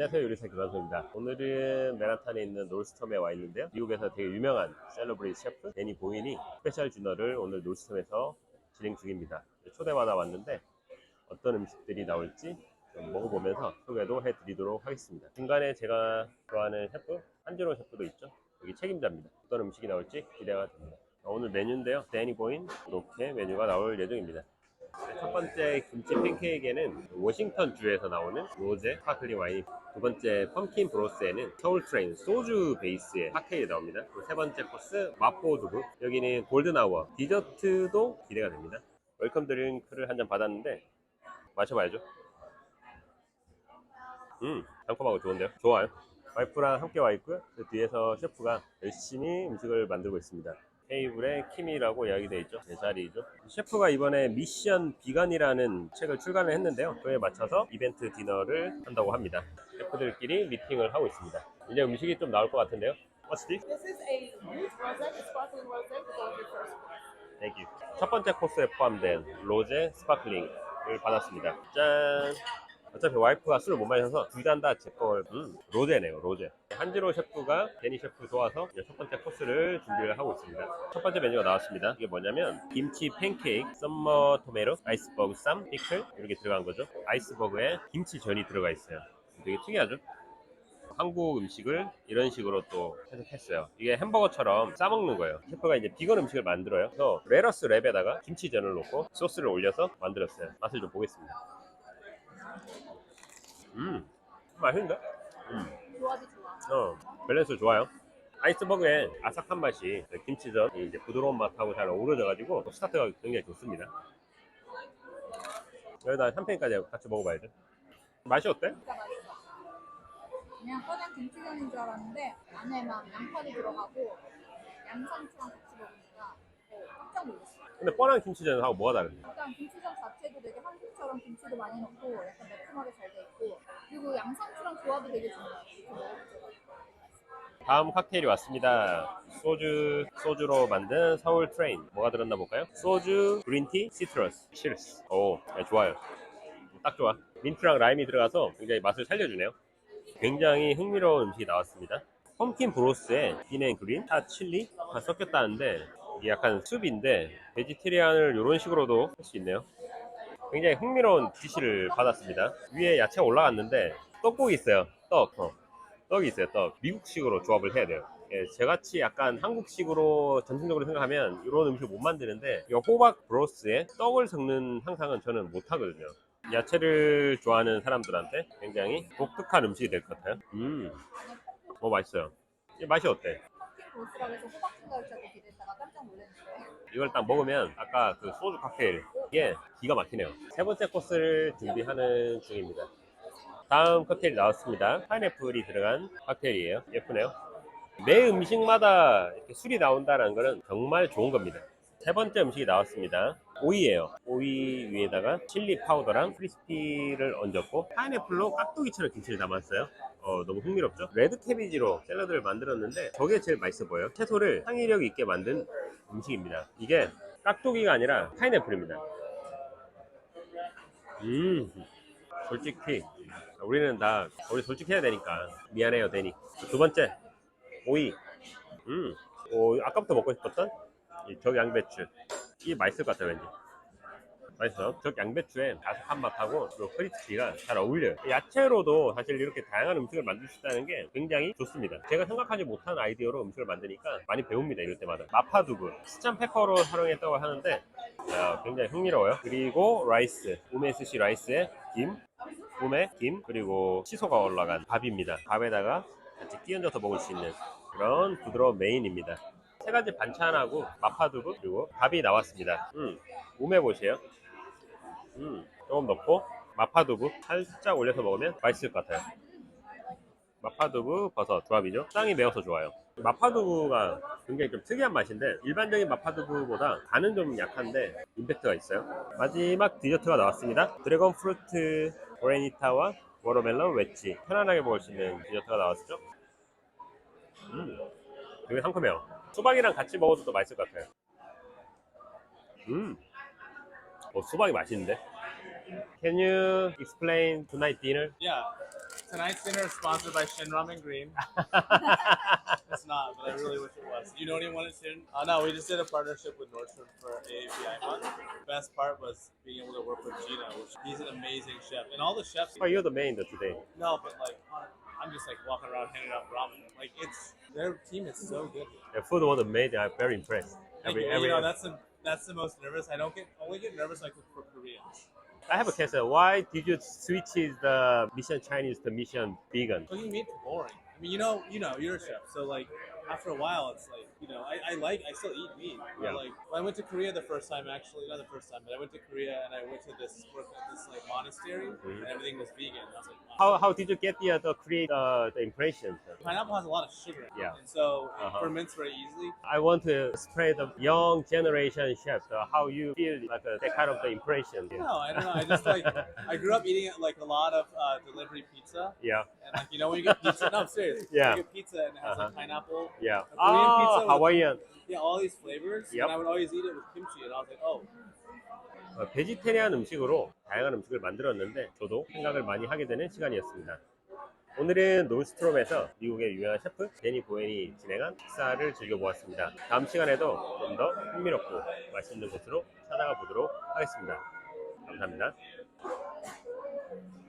안녕하세요 요리사 김한소입니다. 오늘은 맨하탄에 있는 롤스텀에 와 있는데요. 미국에서 되게 유명한 셀러브리티 셰프 데니 보인이 스페셜 디너를 오늘 롤스텀에서 진행 중입니다. 초대받아 왔는데 어떤 음식들이 나올지 좀 먹어보면서 소개도 해드리도록 하겠습니다. 중간에 제가 좋아하는 셰프 한준호 셰프도 있죠? 여기 책임자입니다. 어떤 음식이 나올지 기대가 됩니다. 오늘 메뉴인데요. 데니 보인 이렇게 메뉴가 나올 예정입니다 첫 번째 김치 팬케이크에는 워싱턴 주에서 나오는 로제 스파클링 와인 두 번째 펌킨 브로스에는 서울 트레인 소주 베이스의 칵테일이 나옵니다. 세 번째 코스 마포 두부 여기는 골든아워 디저트도 기대가 됩니다. 웰컴 드링크를 한 잔 받았는데 마셔봐야죠. 음 달콤하고 좋은데요? 좋아요. 와이프랑 함께 와 있고요. 그 뒤에서 셰프가 열심히 음식을 만들고 있습니다 테이블에 키미라고 이야기되어 있죠. 제 자리이죠. 셰프가 이번에 미션 비건이라는 책을 출간을 했는데요. 그에 맞춰서 이벤트 디너를 한다고 합니다. 셰프들끼리 미팅을 하고 있습니다. 이제 음식이 좀 나올 것 같은데요. What's this? This is a root rosé, a sparkling rosé with all your first course. Thank you. 첫 번째 코스에 포함된 로제 스파클링을 받았습니다. 짠! 어차피 와이프가 술을 못 마셔서 둘 다 제 걸, 음, 로제네요, 로제. 한지로 셰프가 데니 셰프 도와서 이제 첫 번째 코스를 준비를 하고 있습니다. 첫 번째 메뉴가 나왔습니다. 이게 뭐냐면, 김치 팬케이크, 썸머 토메로, 아이스버그 쌈, 피클, 이렇게 들어간 거죠. 아이스버그에 김치전이 들어가 있어요. 되게 특이하죠? 한국 음식을 이런 식으로 또 해석했어요. 이게 햄버거처럼 싸먹는 거예요. 셰프가 이제 비건 음식을 만들어요. 그래서 레러스 랩에다가 김치전을 넣고 소스를 올려서 만들었어요. 맛을 좀 보겠습니다. 음, 맛있는데? 음. 어, 밸런스 좋아요. 아이스버그의 아삭한 맛이 김치전 이제 부드러운 맛하고 잘 어우러져가지고 스타트가 굉장히 좋습니다. 여기다 샴페인까지 같이 먹어봐야죠. 맛이 어때? 그냥 뻔한 김치전인 줄 알았는데 안에 막 양파도 들어가고 양상추랑 같이 먹으니까 어, 깜짝 놀랐어. 근데 뻔한 김치전하고 뭐가 다른지? 일단 김치전 자체도 되게 한국처럼 김치도 많이 넣고 약간 매콤하게 잘 돼 있고 그리고 양상추랑 조합이 되게 먹어보죠. 다음 칵테일이 왔습니다. 소주, 소주로 만든 서울 트레인. 뭐가 들었나 볼까요? 소주, 그린티, 시트러스, 치르스. 오, 네, 좋아요. 딱 좋아. 민트랑 라임이 들어가서 굉장히 맛을 살려주네요. 굉장히 흥미로운 음식이 나왔습니다. 펌킨 브로스에 빈앤 그린, 타 칠리가 섞였다는데 이게 약간 숲인데 베지테리안을 이런 식으로도 할 수 있네요. 굉장히 흥미로운 디시를 받았습니다. 위에 야채가 올라갔는데 떡국이 있어요. 떡. 어. 떡이 있어요. 떡. 미국식으로 조합을 해야 돼요. 예, 저같이 약간 한국식으로 전통적으로 생각하면 이런 음식을 못 만드는데 이 호박 브로스에 떡을 섞는 상상은 저는 못 하거든요. 야채를 좋아하는 사람들한테 굉장히 독특한 음식이 될 것 같아요. 음, 어 맛있어요. 이 맛이 어때? 이걸 딱 먹으면 아까 그 소주 칵테일 이게 기가 막히네요. 세 번째 코스를 준비하는 중입니다. 다음 칵테일 나왔습니다. 파인애플이 들어간 칵테일이에요. 예쁘네요. 매 음식마다 이렇게 술이 나온다는 것은 정말 좋은 겁니다. 세 번째 음식이 나왔습니다. 오이예요. 오이 위에다가 칠리 파우더랑 크리스피를 얹었고 파인애플로 깍두기처럼 김치를 담았어요. 어, 너무 흥미롭죠? 레드 캐비지로 샐러드를 만들었는데 저게 제일 맛있어 보여요. 채소를 창의력 있게 만든 음식입니다. 이게 깍두기가 아니라 파인애플입니다. 음, 솔직히 우리는 다 우리 솔직해야 되니까 미안해요 데니. 두 번째 오이. 음, 오, 아까부터 먹고 싶었던 이적 양배추. 이게 맛있을 것 같아요 왠지. 맛있어. 적 양배추의 아삭한 맛하고 크리스피가 잘 어울려요. 야채로도 사실 이렇게 다양한 음식을 만들 수 있다는 게 굉장히 좋습니다. 제가 생각하지 못한 아이디어로 음식을 만드니까 많이 배웁니다. 이럴 때마다. 마파두부, 스찬 페퍼로 활용했다고 하는데 야, 굉장히 흥미로워요. 그리고 라이스, 우메스시 라이스에 김, 우메, 김, 그리고 치소가 올라간 밥입니다. 밥에다가 같이 끼얹어서 먹을 수 있는 그런 부드러운 메인입니다. 세 가지 반찬하고 마파두부 그리고 밥이 나왔습니다. 음, 우메 보세요. 음, 조금 넣고 마파두부 살짝 올려서 먹으면 맛있을 것 같아요. 마파두부 버섯 조합이죠. 땅이 매워서 좋아요. 마파두부가 굉장히 좀 특이한 맛인데 일반적인 마파두부보다 간은 좀 약한데 임팩트가 있어요. 마지막 디저트가 나왔습니다. 드래곤 프루트 오레니타와 워터멜론 웨지 편안하게 먹을 수 있는 디저트가 나왔죠. 음, 되게 상큼해요. 수박이랑 같이 먹어도 더 맛있을 것 같아요. 음, 어, 수박이 맛있는데? Can you explain tonight dinner? Yeah. Tonight's dinner is sponsored by Shin Ramen Green. it's not, but I really wish it was. You know anyone at Shin? Oh no, we just did a partnership with Nordstrom for AAPI month. Best part was being able to work with Gina, which he's an amazing chef, and all the chefs. Oh, you're the main though today. No, but like I'm just like walking around handing out ramen. Like it's their team is so good. The food was made. I'm very impressed. Every, you every, know, that's the that's the most nervous. I don't get I only get nervous like for Koreans. I have a question. Why did you switch the mission Chinese to mission vegan? Cooking meat's boring. I mean, you know, you know, you're a chef, so like after a while, it's like you know, I, I like, I still eat meat. Yeah. like, I went to Korea the first time, actually, not the first time, but I went to Korea and I went to this work at this like monastery, Mhm. and everything was vegan. I was like, wow. How, how did you get the, the create uh, the impression? Pineapple has a lot of sugar, Yeah. and so it Uh-huh. ferments very easily. I want to spread the young generation chefs uh, how you feel like uh, that kind of the impression. No, I don't know. I just like I grew up eating like a lot of uh, delivery pizza, Yeah, and like you know when you get pizza, no, I'm serious. Yeah. you get pizza and it has Uh-huh. like pineapple, yeah. A Korean Ah, pizza with- Hawaiian. yeah, all these flavors, Yep. and I would always eat it with kimchi, and I was like, oh, 어, 베지테리안 음식으로 다양한 음식을 만들었는데 저도 생각을 많이 하게 되는 시간이었습니다. 오늘은 노스트롬에서 미국의 유명한 셰프 데니 보엔이 진행한 식사를 즐겨보았습니다. 다음 시간에도 좀 더 흥미롭고 맛있는 곳으로 찾아가 보도록 하겠습니다. 감사합니다.